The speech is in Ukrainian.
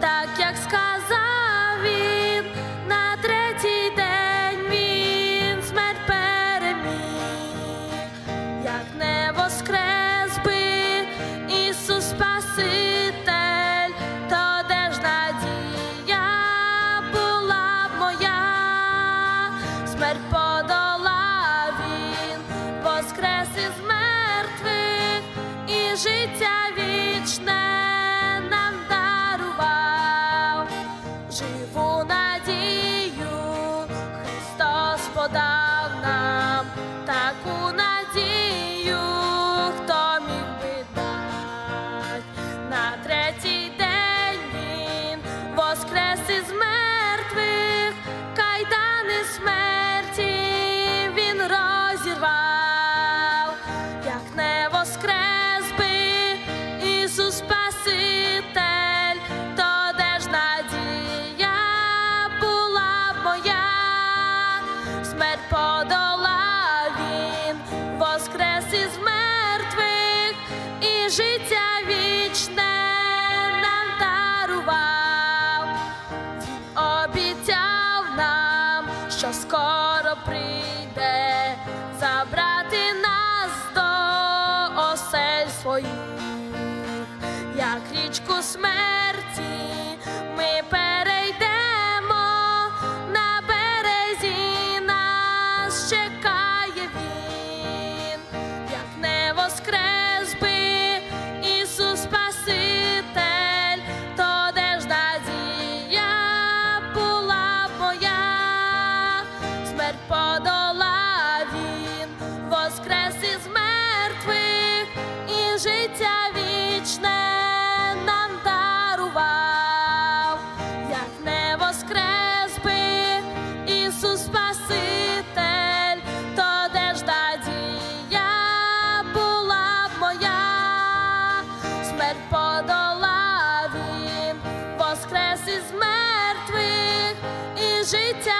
так як сказав він, на третій день смерть переміг, як не воскрес би Ісус Спаситель, то де ж була б моя, смерть подолав він, воскрес із мертвих і життя вічне. 是否？смерть подолав він, воскрес із мертвих і життя вічне нам обіцяв нам, що скоро прийде забрати нас до осель своїх, як річку смерть. життя вічне нам дарував, як не воскрес би Ісус Спаситель, то де ж надія була б моя, смерть подолав він, воскрес із мертвих і життя.